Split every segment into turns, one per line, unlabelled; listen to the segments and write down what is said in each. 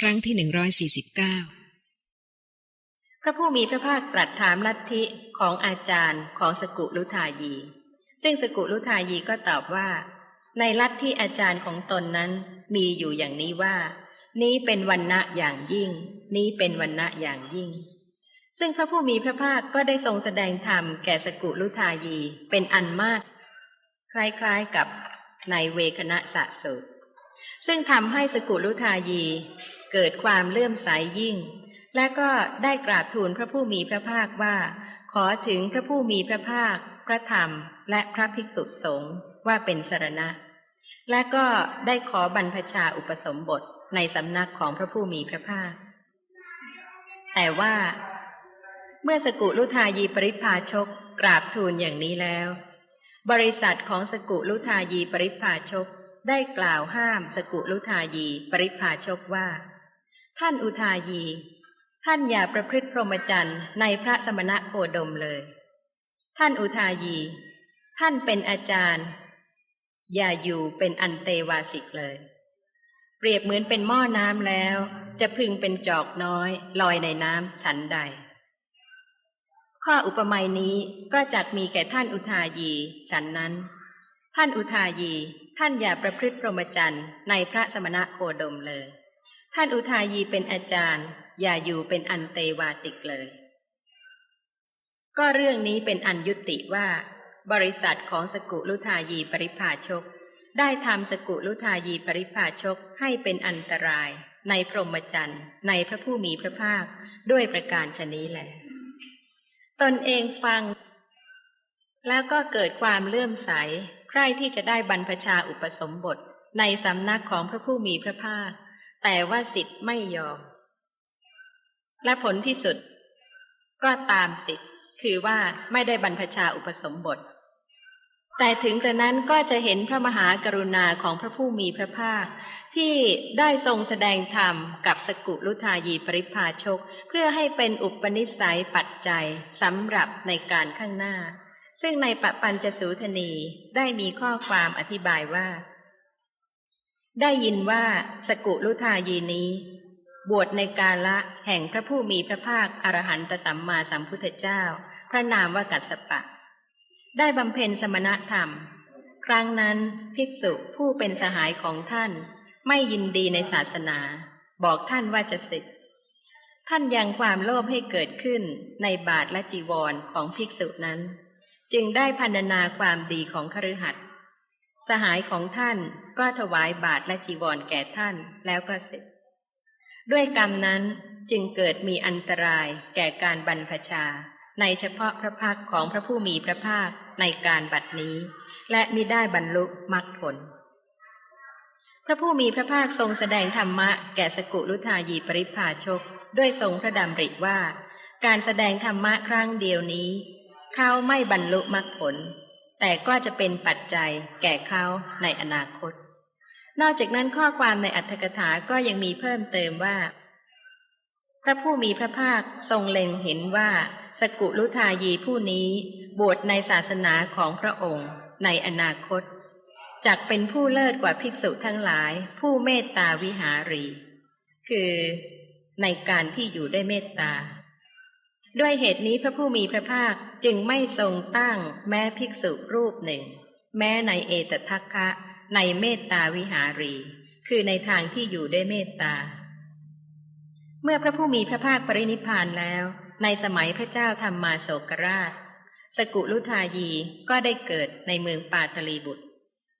ครั้งที่หนึ่งร้อยสี่สิบเก้า
พระผู้มีพระภาคตรัสถามลัทธิของอาจารย์ของสกุลุทายี ซึ่งสกุลุทายีก็ตอบว่า ในลัทธิอาจารย์ของตนนั้นมีอยู่อย่างนี้ว่า นี้เป็นวันณะอย่างยิ่ง นี้เป็นวันณะอย่างยิ่ง ซึ่งพระผู้มีพระภาคก็ได้ทรงแสดงธรรมแก่สกุลุทายีเป็นอันมาก คล้ายๆกับในเวคณะสะสูตร ซึ่งทำให้สกุลุทายี เกิดความเลื่อมใสยยิ่ง และก็ได้กราบทูลพระผู้มีพระภาคว่า ขอถึงพระผู้มีพระภาค พระธรรม และพระภิกษุสงฆ์ว่าเป็นสรณะ และก็ได้ขอบรรพชาอุปสมบทในสำนักของพระผู้มีพระภาค แต่ว่า เมื่อสกุลุทายีปริพาชกกราบทูลอย่างนี้แล้ว บริษัทของสกุลุทายีปริพาชก ได้กล่าวห้ามสกุลุทายี ปริพาชกว่า ท่านอุทายี ท่านอย่าประพฤติพรหมจรรย์ในพระสมณะโคดมเลย ท่านอุทายี ท่านเป็นอาจารย์ อย่าอยู่เป็นอันเตวาสิกเลย เปรียบเหมือนเป็นหม้อน้ำแล้ว จะพึงเป็นจอกน้อย ลอยในน้ำฉันใด ข้ออุปมานี้ก็จักมีแก่ท่านอุทายี ฉันนั้น ท่านอุทายี ท่านอย่าประพฤติพรหมจรรย์ในพระสมณะโคดมเลย ท่านอุทายีเป็นอาจารย์ อย่าอยู่เป็นอันเตวาสิกเลย ก็เรื่องนี้เป็นอันยุติว่า บริษัทของสกุลุทายีปริภาชก ได้ทำสกุลุทายีปริภาชกให้เป็นอันตราย ในพรหมจรรย์ในพระผู้มีพระภาคด้วยประการชนี้แหละ ตนเองฟัง แล้วก็เกิดความเลื่อมใส ใคร่ที่จะได้บรรพชาอุปสมบทในสำนักของพระผู้มีพระภาค แต่ว่าสิทธิ์ไม่ยอม และผลที่สุด ก็ตามสิทธิ์ คือว่าไม่ได้บรรพชาอุปสมบท แต่ถึงกระนั้นก็จะเห็นพระมหากรุณาของพระผู้มีพระภาค ที่ได้ทรงแสดงธรรมกับสกุลุทายีปริพาชก เพื่อให้เป็นอุปนิสัยปัจจัยสำหรับในการข้างหน้า ซึ่งในปปัญจสูทนีได้มีข้อความอธิบายว่า ได้ยินว่าสกุลุทายีนี้ บวชในกาละแห่งพระผู้มีพระภาคอรหันตสัมมาสัมพุทธเจ้า พระนามว่ากัสปะ ได้บำเพ็ญสมณธรรม ครั้งนั้นภิกษุผู้เป็นสหายของท่าน ไม่ยินดีในศาสนา บอกท่านว่าจะศึกท่านยังความโลภให้เกิดขึ้นในบาทและจีวรของภิกษุนั้น จึงได้พันนาความดีของคฤหัสถ์สหายของท่านก็ถวายบาทและจีวรแก่ท่านแล้วก็เสร็จ ด้วยกรรมนั้นจึงเกิดมีอันตรายแก่การบรรพชา ในเฉพาะพระพักของพระผู้มีพระภาคในการบัดนี้ และมิได้บรรลุมรรคผล พระผู้มีพระภาคทรงแสดงธรรมะแก่สกุลุทายีปริภาชก ด้วยทรงพระดำริว่า การแสดงธรรมะครั้งเดียวนี้ เขาไม่บรรลุมรรคผล แต่ก็จะเป็นปัจจัยแก่เขาในอนาคต นอกจากนั้นข้อความในอัตถกถาก็ยังมีเพิ่มเติมว่า พระผู้มีพระภาคทรงเล็งเห็นว่า สกุลุทายีผู้นี้บวชในศาสนาของพระองค์ ในอนาคตจักเป็นผู้เลิศกว่าภิกษุทั้งหลาย ผู้เมตตาวิหารี คือในการที่อยู่ได้เมตตา ด้วยเหตุนี้พระผู้มีพระภาคจึงไม่ทรงตั้งแม้ภิกษุรูปหนึ่ง แม้ในเอตทัคคะ ในเมตตาวิหารี คือในทางที่อยู่ด้วยเมตตา เมื่อพระผู้มีพระภาคปรินิพานแล้ว ในสมัยพระเจ้าธรรมมาโศกราช สกุลุทายีก็ได้เกิดในเมืองปาตลีบุตร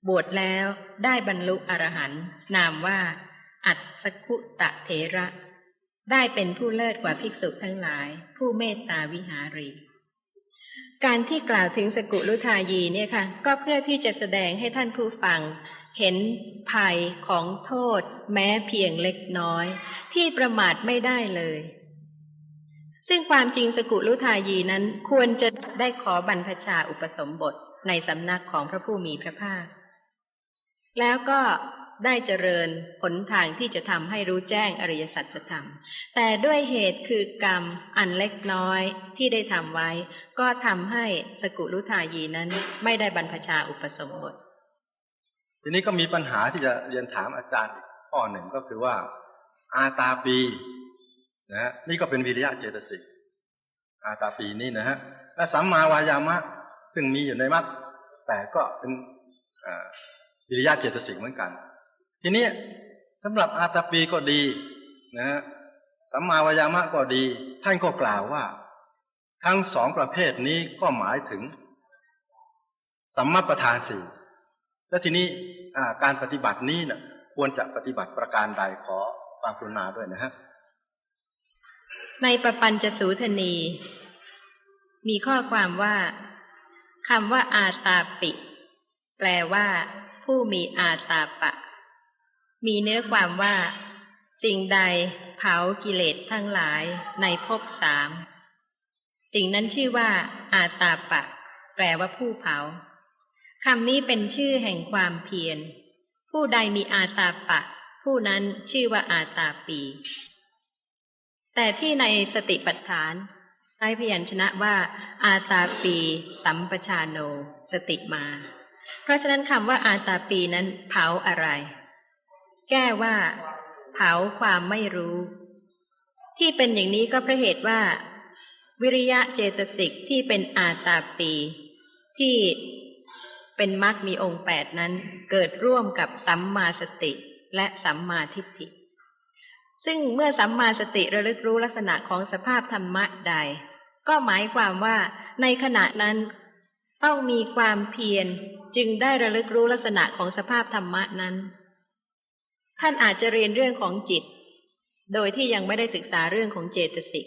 บวชแล้วได้บรรลุอรหันต์นามว่า อัตสกุตะเทระ ได้เป็นผู้เลิศกว่าภิกษุทั้งหลาย ผู้เมตตาวิหารี การที่กล่าวถึงสกุลุทายีเนี่ยค่ะ ก็เพื่อที่จะแสดงให้ท่านผู้ฟังเห็นภัยของโทษ แม้เพียงเล็กน้อย ที่ประมาทไม่ได้เลย ซึ่งความจริงสกุลุทายีนั้นควรจะได้ขอบรรพชาอุปสมบทในสำนักของพระผู้มีพระภาค แล้วก็ ได้เจริญผลทางที่จะทำให้รู้แจ้งอริยสัจธรรม แต่ด้วยเหตุคือกรรมอันเล็กน้อยที่ได้ทำไว้ ก็ทำให้สกุลุทายีนั้นไม่ได้บรรพชาอุปสมบท
ทีนี้ก็มีปัญหาที่จะเรียนถามอาจารย์อีกข้อหนึ่งก็คือว่า อาตาปีนะฮะนี่ก็เป็นวิริยะเจตสิกอาตาปีนี่นะฮะและสัมมาวายามะ ซึ่งมีอยู่ในมรรคแต่ก็เป็นวิริยะเจตสิกเหมือนกัน ทีนี้สำหรับอาตาปีก็ดีนะฮะสัมมาวายามะก็ดี ท่านก็กล่าวว่า ทั้งสองประเภทนี้ก็หมายถึง สัมมาประธานสี่และทีนี้การปฏิบัตินี้นะ่ะ ควรจะปฏิบัติประการใดขอความกรุณาด้วยนะฮะ
ในประปัญจสูทนี มีข้อความว่าคำว่าอาตาปิ แปลว่า ผู้มีอาตาปะ มีเนื้อความว่า สิ่งใดเผากิเลสทั้งหลายในภพสาม สิ่งนั้นชื่อว่า อาตาปะ แปลว่าผู้เผาคำนี้เป็นชื่อแห่งความเพียร ผู้ใดมีอาตาปะ ผู้นั้นชื่อว่าอาตาปี แต่ที่ในสติปัฏฐานใช้พยัญชนะว่า อาตาปี สัมปชาโน สติมา เพราะฉะนั้นคำว่าอาตาปีนั้นเผาอะไร แก้ว่า เผาความไม่รู้ ที่เป็นอย่างนี้ก็เพราะเหตุว่า วิริยะเจตสิกที่เป็นอาตาปี ที่เป็นมรรคมีองค์แปดนั้น เกิดร่วมกับสัมมาสติและสัมมาทิฏฐิ ซึ่งเมื่อสัมมาสติระลึกรู้ลักษณะของสภาพธรรมะใด ก็หมายความว่าในขณะนั้นต้องมีความเพียรจึงได้ระลึกรู้ลักษณะของสภาพธรรมะนั้น ท่านอาจจะเรียนเรื่องของจิต โดยที่ยังไม่ได้ศึกษาเรื่องของเจตสิก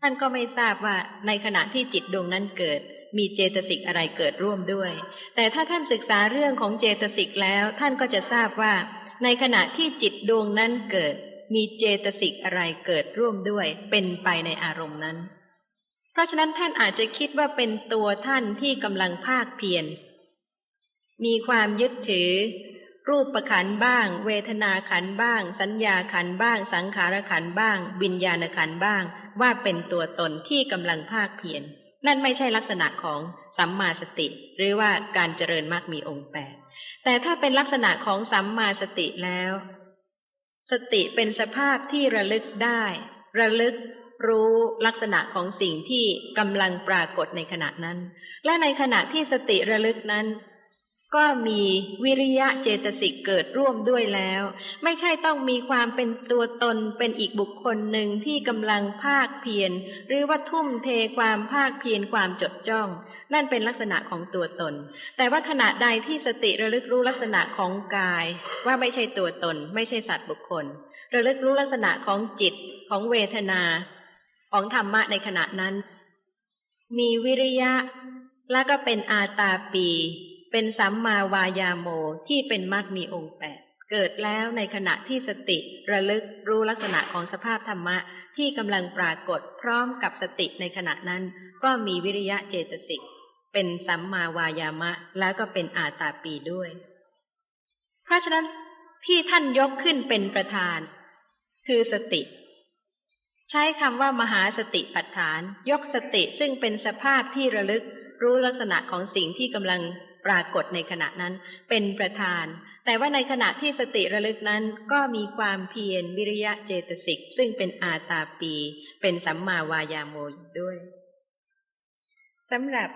ท่านก็ไม่ทราบว่าในขณะที่จิตดวงนั้นเกิด มีเจตสิกอะไรเกิดร่วมด้วย แต่ถ้าท่านศึกษาเรื่องของเจตสิกแล้ว ท่านก็จะทราบว่า ในขณะที่จิตดวงนั้นเกิด มีเจตสิกอะไรเกิดร่วมด้วย เป็นไปในอารมณ์นั้น เพราะฉะนั้นท่านอาจจะคิดว่าเป็นตัวท่านที่กำลังภาคเพียรมีความยึดถือ รูปประขันบ้าง เวทนาขันบ้าง สัญญาขันบ้าง สังขารขันบ้าง วิญญาณขันบ้าง ว่าเป็นตัวตนที่กำลังภาคเพียรนั่นไม่ใช่ลักษณะของสัมมาสติ หรือว่าการเจริญมากมีองค์แปดแต่ถ้าเป็นลักษณะของสัมมาสติแล้ว สติเป็นสภาพที่ระลึกได้ ระลึกรู้ลักษณะของสิ่งที่กำลังปรากฏในขณะนั้น และในขณะที่สติระลึกนั้น ก็มีวิริยะเจตสิกเกิดร่วมด้วยแล้ว ไม่ใช่ต้องมีความเป็นตัวตนเป็นอีกบุคคลหนึ่งที่กำลังภาคเพียรหรือว่าทุ่มเทความภาคเพียรความจดจ้อง นั่นเป็นลักษณะของตัวตน แต่ว่าขณะใดที่สติระลึกรู้ลักษณะของกาย ว่าไม่ใช่ตัวตน ไม่ใช่สัตว์บุคคล ระลึกรู้ลักษณะของจิตของเวทนา ของธรรมะในขณะนั้น มีวิริยะและก็เป็นอาตาปี เป็นสัมมาวายาโมที่เป็นมรรคมีองค์แปดเกิดแล้วในขณะที่สติระลึกรู้ลักษณะของสภาพธรรมะที่กำลังปรากฏพร้อมกับสติในขณะนั้น ก็มีวิริยะเจตสิก เป็นสัมมาวายามะ แล้วก็เป็นอาตาปีด้วย เพราะฉะนั้นที่ท่านยกขึ้นเป็นประธาน คือสติ ใช้คำว่ามหาสติปัฏฐาน ยกสติซึ่งเป็นสภาพที่ระลึกรู้ลักษณะของสิ่งที่กำลัง ปรากฏในขณะนั้นเป็นประธาน แต่ว่าในขณะที่สติระลึกนั้นก็มีความเพียรวิริยะเจตสิก ซึ่งเป็นอาตาปี เป็นสัมมาวายาโมด้วยสำหรับ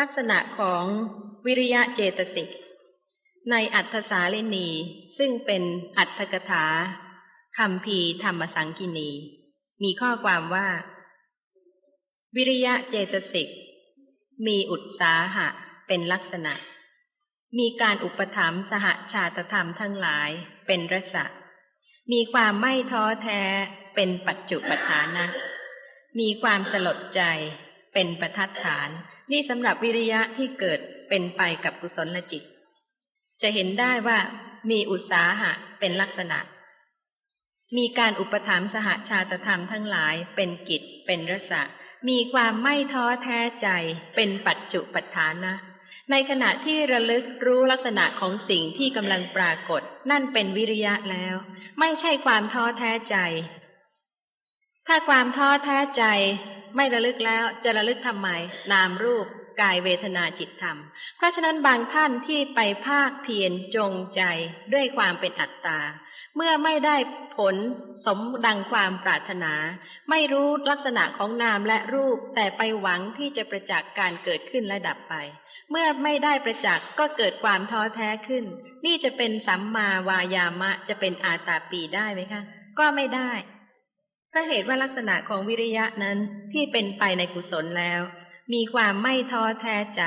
ลักษณะของวิริยะเจตสิก ในอัตถสาลินีซึ่งเป็นอัตถกถาคำพีธรรมสังกินี มีข้อความว่า วิริยะเจตสิก มีอุตสาหะ เป็นลักษณะ มีการอุปถัมภ์สหชาตธรรมทั้งหลายเป็นรสะมีความไม่ท้อแท้เป็นปัจจุปฐานะ มีความสลดใจเป็นประทัดฐาน นี่สำหรับวิริยะที่เกิดเป็นไปกับกุศลจิต จะเห็นได้ว่ามีอุตสาหะเป็นลักษณะ มีการอุปถัมภ์สหชาตธรรมทั้งหลายเป็นกิจเป็นรสะมีความไม่ท้อแท้ใจเป็นปัจจุปฐานะ ในขณะที่ระลึกรู้ลักษณะของสิ่งที่กำลังปรากฏ นั่นเป็นวิริยะแล้ว ไม่ใช่ความท้อแท้ใจ ถ้าความท้อแท้ใจ ไม่ระลึกแล้วจะระลึกทำไม นามรูปกายเวทนาจิตธรรม เพราะฉะนั้นบางท่านที่ไปภาคเพียรจงใจด้วยความเป็นอัตตา เมื่อไม่ได้ผลสมดังความปรารถนา ไม่รู้ลักษณะของนามและรูป แต่ไปหวังที่จะประจักษ์การเกิดขึ้นและดับไป เมื่อไม่ได้ประจักษ์ก็เกิดความท้อแท้ขึ้น นี่จะเป็นสัมมาวายามะจะเป็นอาตาปีได้ไหมคะ ก็ไม่ได้เพราะเหตุว่าลักษณะของวิริยะนั้นที่เป็นไปในกุศลแล้ว มีความไม่ท้อแท้ใจ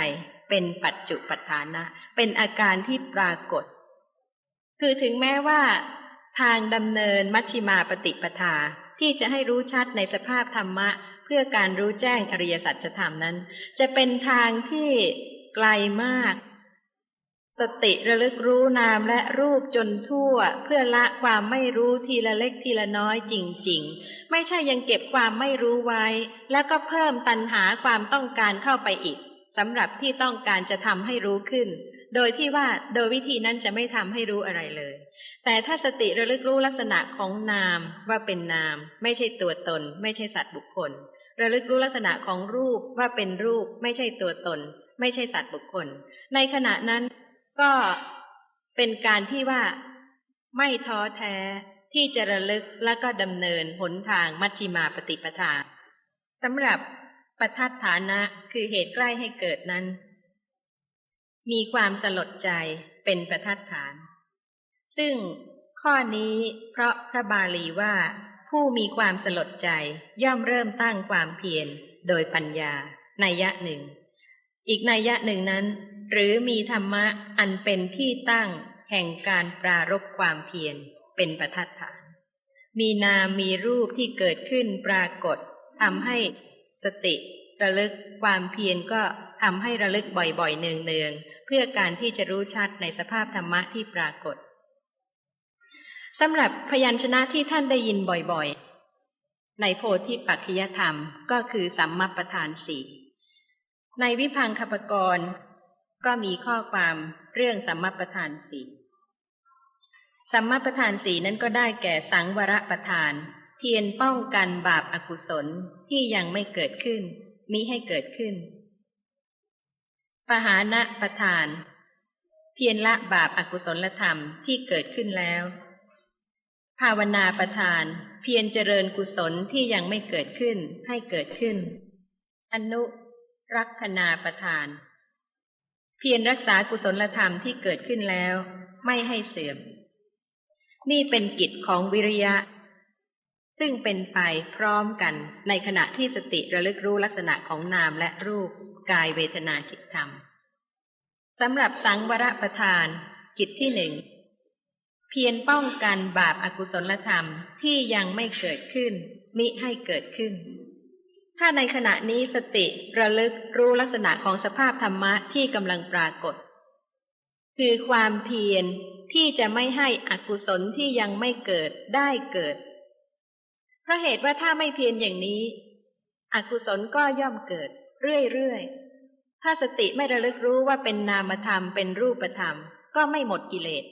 เป็นปัจจุปัฏฐานะ เป็นอาการที่ปรากฏ คือถึงแม้ว่า ทางดำเนินมัชฌิมาปฏิปทา ที่จะให้รู้ชัดในสภาพธรรมะ เพื่อการรู้แจ้งอริยสัจธรรมนั้น จะเป็นทางที่ไกลมาก สติระลึกรู้นามและรูปจนทั่ว เพื่อละความไม่รู้ทีละเล็กทีละน้อยจริง ๆ ไม่ใช่ยังเก็บความไม่รู้ไว้ แล้วก็เพิ่มตัณหาความต้องการเข้าไปอีกสำหรับที่ต้องการจะทำให้รู้ขึ้น โดยที่ว่าโดยวิธีนั้นจะไม่ทำให้รู้อะไรเลย แต่ถ้าสติระลึกรู้ลักษณะของนามว่าเป็นนาม ไม่ใช่ตัวตน ไม่ใช่สัตว์บุคคล ระลึกรู้ลักษณะของรูปว่าเป็นรูป ไม่ใช่ตัวตน ไม่ใช่สัตว์บุคคล ในขณะนั้นก็เป็นการที่ว่าไม่ท้อแท้ที่จะระลึกและก็ดำเนินหนทางมัชฌิมาปฏิปทาสำหรับประทัดฐานะคือเหตุใกล้ให้เกิดนั้น มีความสลดใจเป็นประทัดฐาน ซึ่งข้อนี้เพราะพระบาลีว่า ผู้มีความสลดใจย่อมเริ่มตั้งความเพียรโดยปัญญาในยะหนึ่ง อีกในยะหนึ่งนั้น หรือมีธรรมะอันเป็นที่ตั้งแห่งการปรารบความเพียรเป็นประทัดฐาน มีนามมีรูปที่เกิดขึ้นปรากฏทำให้สติระลึกความเพียรก็ทำให้ระลึกบ่อยๆเนืองๆเพื่อการที่จะรู้ชัดในสภาพธรรมะที่ปรากฏ สำหรับพยัญชนะที่ท่านได้ยินบ่อยๆ ในโพธิปัจจยธรรมก็คือสัมมาประธานสี่ในวิพังคปกรณ์ก็มีข้อความเรื่องสัมมาประธานสี่สัมมาประธานสี่นั้นก็ได้แก่สังวรประธาน เพียรป้องกันบาปอากุศลที่ยังไม่เกิดขึ้น มิให้เกิดขึ้น ปหานะประธาน เพียรละบาปอากุศลธรรมที่เกิดขึ้นแล้ว ภาวนาประธาน เพียรเจริญกุศลที่ยังไม่เกิดขึ้นให้เกิดขึ้น อนุรักษนาประธาน เพียรรักษากุศลธรรมที่เกิดขึ้นแล้ว ไม่ให้เสื่อม นี่เป็นกิจของวิริยะ ซึ่งเป็นไปพร้อมกันในขณะที่สติระลึกรู้ลักษณะของนามและรูปกายเวทนาจิตธรรมสำหรับสังวรประธานกิจที่หนึ่ง พียรป้องกันบาปอากุศลธรรมที่ยังไม่เกิดขึ้น มิให้เกิดขึ้น ถ้าในขณะนี้สติระลึกรู้ลักษณะของสภาพธรรมะที่กำลังปรากฏ คือความเพียรที่จะไม่ให้อกุศลที่ยังไม่เกิดได้เกิด เพราะเหตุว่าถ้าไม่เพียรอย่างนี้ อกุศลก็ย่อมเกิด เรื่อยๆ ถ้าสติไม่ระลึกรู้ว่าเป็นนามธรรมเป็นรูปธรรม ก็ไม่หมดกิเลส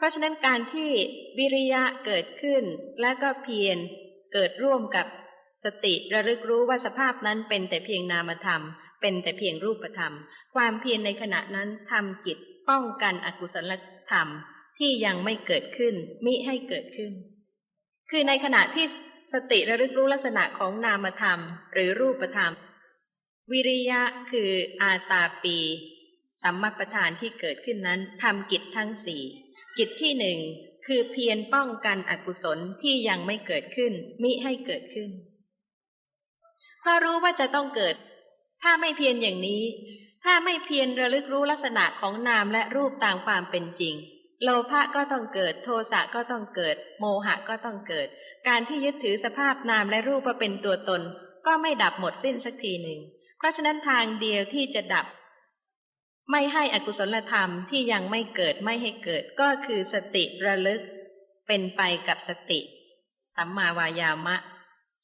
เพราะฉะนั้นการที่วิริยะเกิดขึ้น และก็เพียรเกิดร่วมกับสติระลึกรู้ว่าสภาพนั้นเป็นแต่เพียงนามธรรม เป็นแต่เพียงรูปธรรม ความเพียรในขณะนั้นทำกิจป้องกันอกุศลธรรมที่ยังไม่เกิดขึ้น มิให้เกิดขึ้น คือในขณะที่สติระลึกรู้ลักษณะของนามธรรม หรือรูปธรรม วิริยะคืออาตาปี สัมมาประธานที่เกิดขึ้นนั้นทำกิจทั้งสี่ กิจที่หนึ่งคือเพียรป้องกันอกุศลที่ยังไม่เกิดขึ้น มิให้เกิดขึ้น เพราะรู้ว่าจะต้องเกิด ถ้าไม่เพียรอย่างนี้ ถ้าไม่เพียรระลึกรู้ลักษณะของนามและรูปตามความเป็นจริง โลภะก็ต้องเกิด โทสะก็ต้องเกิด โมหะก็ต้องเกิด การที่ยึดถือสภาพนามและรูปว่าเป็นตัวตน ก็ไม่ดับหมดสิ้นสักทีหนึ่ง เพราะฉะนั้นทางเดียวที่จะดับ ไม่ให้อกุศลธรรมที่ยังไม่เกิดไม่ให้เกิดก็คือสติระลึกเป็นไปกับสติ สัมมาวายามะ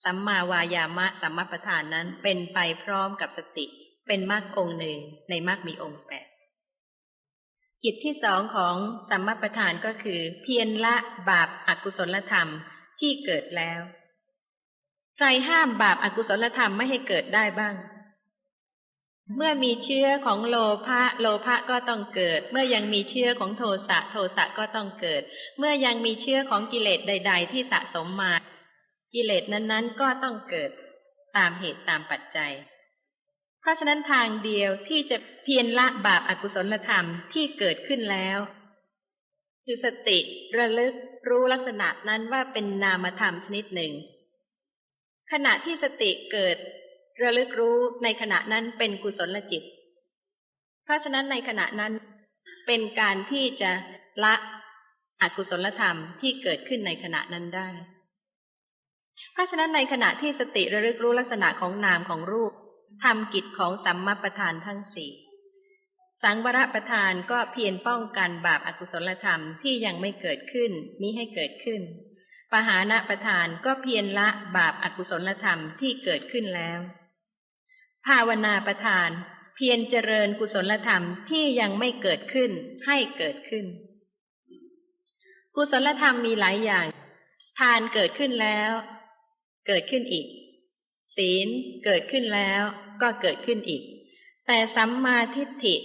สัมมาวายามะ สัมมาประธานนั้นเป็นไปพร้อมกับสติ เป็นมรรคองหนึ่งในมรรคมีองค์แปดกิจที่สองของสัมมาประธานก็คือ เพียรละบาปอากุศลธรรมที่เกิดแล้ว ใครห้ามบาปอากุศลธรรมไม่ให้เกิดได้บ้าง เมื่อมีเชื้อของโลภะโลภะก็ต้องเกิด เมื่อยังมีเชื้อของโทสะโทสะก็ต้องเกิด เมื่อยังมีเชื้อของกิเลสใด ๆ ที่สะสมมา กิเลสนั้นๆ ก็ต้องเกิดตามเหตุตามปัจจัย เพราะฉะนั้นทางเดียวที่จะเพียรละบาปอากุศลธรรมที่เกิดขึ้นแล้ว คือสติระลึกรู้ลักษณะนั้นว่าเป็นนามธรรมชนิดหนึ่ง ขณะที่สติเกิด ระลึกรู้ในขณะนั้นเป็นกุศลจิต เพราะฉะนั้นในขณะนั้นเป็นการที่จะละอกุศลธรรมที่เกิดขึ้นในขณะนั้นได้ เพราะฉะนั้นในขณะที่สติระลึกรู้ลักษณะของนามของรูปทำกิจของสัมมาประธานทั้งสี่สังวรประธานก็เพียรป้องกันบาปอากุศลธรรมที่ยังไม่เกิดขึ้นนี้ให้เกิดขึ้น ปหานะประธานก็เพียรละบาปอากุศลธรรมที่เกิดขึ้นแล้ว ภาวนาประธาน เพียรเจริญกุศลธรรมที่ยังไม่เกิดขึ้นให้เกิดขึ้น กุศลธรรมมีหลายอย่าง ทานเกิดขึ้นแล้ว เกิดขึ้นอีก ศีลเกิดขึ้นแล้วก็เกิดขึ้นอีก แต่สัมมาทิฏฐิ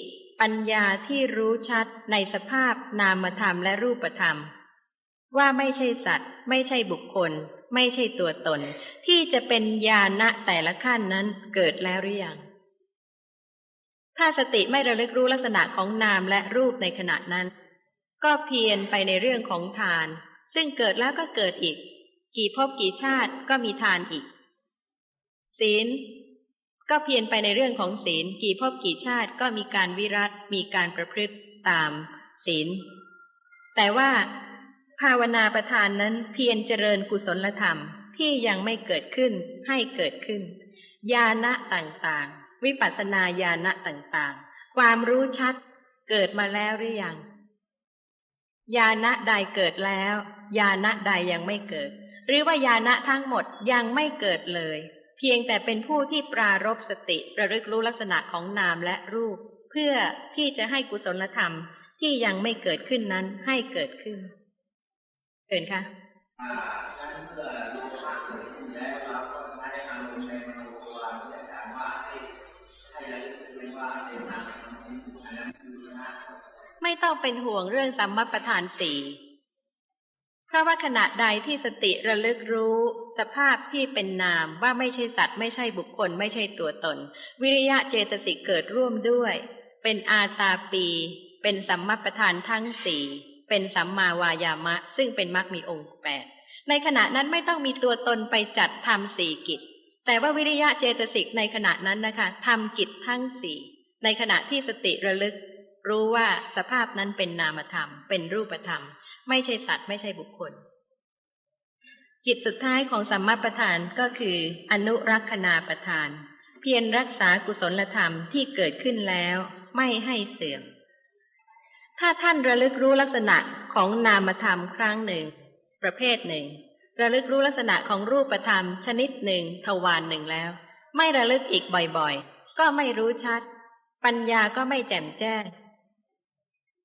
ปัญญาที่รู้ชัดในสภาพนามธรรมและรูปธรรม ว่าไม่ใช่สัตว์ ไม่ใช่บุคคล ไม่ใช่ตัวตน ที่จะเป็นญาณะแต่ละขั้นนั้นเกิดแล้วหรือยัง ถ้าสติไม่ระลึกรู้ลักษณะของนามและรูปในขณะนั้น ก็เพียนไปในเรื่องของทาน ซึ่งเกิดแล้วก็เกิดอีก กี่ภพกี่ชาติก็มีทานอีก ศีล ก็เพียนไปในเรื่องของศีล กี่ภพกี่ชาติก็มีการวิรัตมีการประพฤติตามศีล แต่ว่า ภาวนาประธานนั้นเพียรเจริญกุศลธรรมที่ยังไม่เกิดขึ้นให้เกิดขึ้น ญาณะต่างๆ วิปัสสนาญาณะต่างๆ ความรู้ชัดเกิดมาแล้วหรือยัง ญาณะใดเกิดแล้ว ญาณะใดยังไม่เกิด หรือว่าญาณะทั้งหมดยังไม่เกิดเลย เพียงแต่เป็นผู้ที่ปรารบสติระลึกรู้ลักษณะของนามและรูป เพื่อที่จะให้กุศลธรรมที่ยังไม่เกิดขึ้นนั้นให้เกิดขึ้น เชิญค่ะไม่ต้องเป็นห่วงเรื่องสัมมาประธานสี่เพราะว่าขณะใดที่สติระลึกรู้ สภาพที่เป็นนามว่าไม่ใช่สัตว์ ไม่ใช่บุคคล ไม่ใช่ตัวตน วิริยะเจตสิกเกิดร่วมด้วย เป็นอาตาปี เป็นสัมมาประธานทั้งสี่ เป็นสัมมาวายามะ ซึ่งเป็นมรรคมีองค์แปดในขณะนั้นไม่ต้องมีตัวตนไปจัดทำสี่กิจ แต่ว่าวิริยะเจตสิกในขณะนั้นนะคะทำกิจทั้งสี่ในขณะที่สติระลึก รู้ว่าสภาพนั้นเป็นนามธรรม เป็นรูปธรรม ไม่ใช่สัตว์ไม่ใช่บุคคล กิจสุดท้ายของสัมมาประธานก็คือ อนุรักษณาประธาน เพียรรักษากุศลธรรมที่เกิดขึ้นแล้ว ไม่ให้เสื่อม ถ้าท่านระลึกรู้ลักษณะของนามธรรมครั้งหนึ่ง ประเภทหนึ่ง ระลึกรู้ลักษณะของรูปธรรมชนิดหนึ่งทวารหนึ่งแล้ว ไม่ระลึกอีกบ่อยๆ ก็ไม่รู้ชัด ปัญญาก็ไม่แจ่มแจ้ง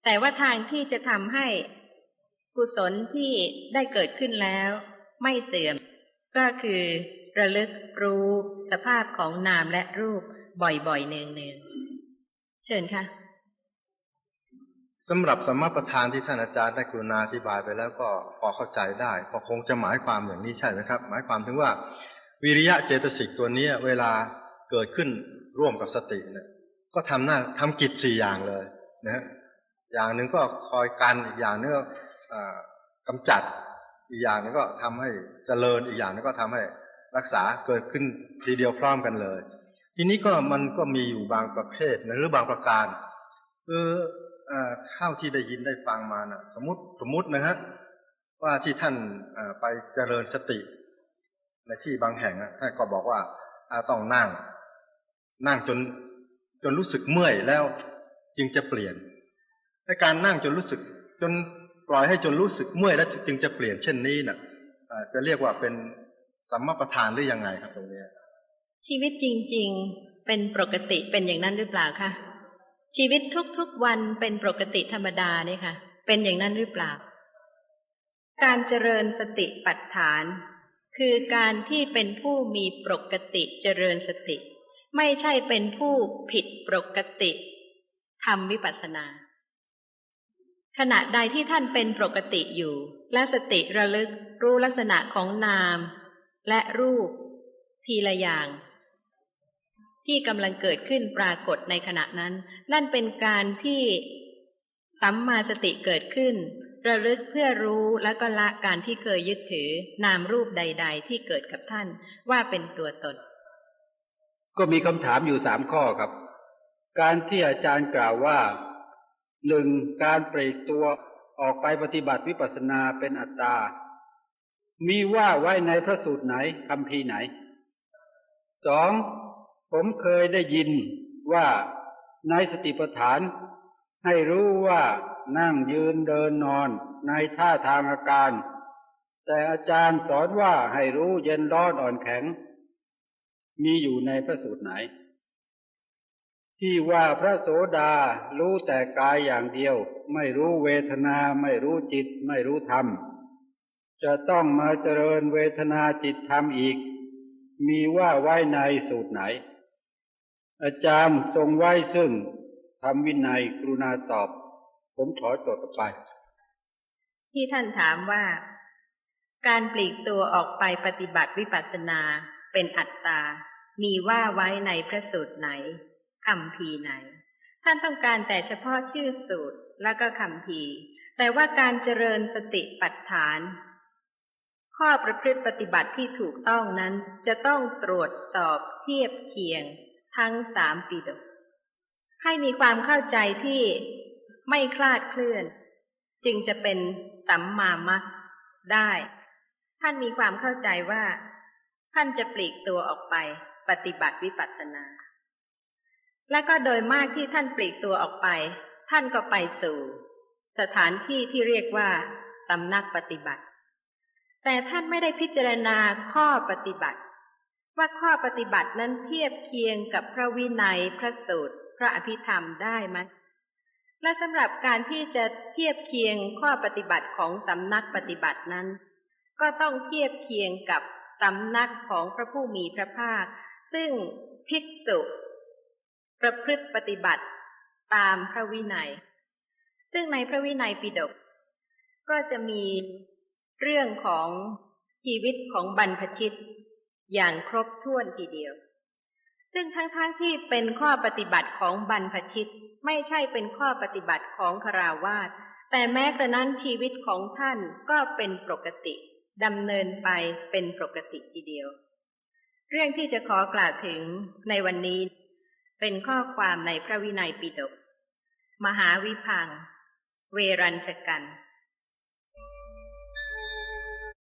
แต่ว่าทางที่จะทำให้กุศลที่ได้เกิดขึ้นแล้ว ไม่เสื่อม ก็คือระลึกรู้สภาพของนามและรูปบ่อยๆเนืองๆเชิญค่ะ
สำหรับสมมาประธานที่ท่านอาจารย์ได้กรุณาอธิบายไปแล้วก็พอเข้าใจได้ก็คงจะหมายความอย่างนี้ใช่ไหมครับ หมายความถึงว่า วิริยะเจตสิกตัวนี้เวลาเกิดขึ้นร่วมกับสติเนี่ยก็ทำหน้าทำกิจสี่อย่างเลยนะอย่างหนึ่งก็คอยกันอีกอย่างนึงก็อ่ากำจัด อีกอย่างนึงก็ทำให้เจริญอีกอย่างนึงก็ทำให้รักษาเกิดขึ้นทีเดียวพร้อมกันเลย ทีนี้ก็มันก็มีอยู่บางประเภทหรือบางประการคือ เท่าที่ได้ยินได้ฟังมานะสมมติสมมตินะฮะว่าที่ท่านไปเจริญสติ ในที่บางแห่งนะท่านก็บอกว่าต้องนั่ง นั่งจนจนรู้สึกเมื่อยแล้วจึงจะเปลี่ยนในการนั่งจนรู้สึก จนปล่อยให้จนรู้สึกเมื่อยแล้วจึงจะเปลี่ยนเช่นนี้นะอ่าจะเรียกว่าเป็นสัมมาประธานหรือยังไงครับตรงนี้
ชีวิตจริง ๆ เป็นปกติเป็นอย่างนั้นหรือเปล่าคะ ชีวิตทุกๆวันเป็นปกติธรรมดาเนี่ยค่ะ เป็นอย่างนั้นหรือเปล่า การเจริญสติปัฏฐาน คือการที่เป็นผู้มีปกติเจริญสติ ไม่ใช่เป็นผู้ผิดปกติทำวิปัสสนา ขณะใดที่ท่านเป็นปกติอยู่ และสติระลึกรู้ลักษณะของนาม และรูป ทีละอย่าง ที่กำลังเกิดขึ้นปรากฏในขณะนั้น นั่นเป็นการที่สัมมาสติเกิดขึ้น ระลึกเพื่อรู้และก็ละการที่เคยยึดถือนามรูปใด ๆ ที่เกิดกับท่านว่าเป็นตัวตน
ก็มีคำถามอยู่สามข้อครับ การที่อาจารย์กล่าวว่าหนึ่งการปลีกตัวออกไปปฏิบัติวิปัสสนาเป็นอัตตา มีว่าไว้ในพระสูตรไหนคำพีร์ไหนสอง ผมเคยได้ยินว่าในสติปัฏฐาน ให้รู้ว่านั่งยืนเดินนอนในท่าทางอาการ แต่อาจารย์สอนว่าให้รู้เย็นร้อนอ่อนแข็ง มีอยู่ในพระสูตรไหน ที่ว่าพระโสดารู้แต่กายอย่างเดียว ไม่รู้เวทนา ไม่รู้จิต ไม่รู้ธรรม จะต้องมาเจริญเวทนาจิตธรรมอีก มีว่าไว้ในสูตรไหน อาจารย์ทรงไว้ซึ่งทำวินัยกรุณาตอบ ผมขอตรวจไป
ที่ท่านถามว่า การปลีกตัวออกไปปฏิบัติวิปัสสนาเป็นอัตตา มีว่าไว้ในพระสูตรไหนคำพีไหน ท่านต้องการแต่เฉพาะชื่อสูตรแล้วก็คำพีแต่ว่าการเจริญสติปัฏฐาน ข้อประพฤติปฏิบัติที่ถูกต้องนั้นจะต้องตรวจสอบเทียบเคียง ทั้งสามปีดก ให้มีความเข้าใจที่ไม่คลาดเคลื่อน จึงจะเป็นสัมมามัคได้ ท่านมีความเข้าใจว่า ท่านจะปลีกตัวออกไปปฏิบัติวิปัสสนา และก็โดยมากที่ท่านปลีกตัวออกไป ท่านก็ไปสู่ สถานที่ที่เรียกว่าสำนักปฏิบัติ แต่ท่านไม่ได้พิจารณาข้อปฏิบัติ ว่าข้อปฏิบัตินั้นเทียบเคียงกับพระวินัยพระสูตรพระอภิธรรมได้ไหมและสำหรับการที่จะเทียบเคียงข้อปฏิบัติของสำนักปฏิบัตินั้น ก็ต้องเทียบเคียงกับสำนักของพระผู้มีพระภาค ซึ่งภิกษุประพฤติปฏิบัติตามพระวินัย ซึ่งในพระวินัยปิฎกก็จะมีเรื่องของชีวิตของบรรพชิต อย่างครบถ้วนทีเดียว ซึ่งทั้งๆทที่เป็นข้อปฏิบัติของบรรพชิต ไม่ใช่เป็นข้อปฏิบัติของคราวาสแต่แม้กระนั้นชีวิตของท่านก็เป็นปกติดำเนินไปเป็นปกติทีเดียว เรื่องที่จะขอกล่าวถึงในวันนี้ เป็นข้อความในพระวินัยปิฎกมหาวิพัง เวรัญชกัน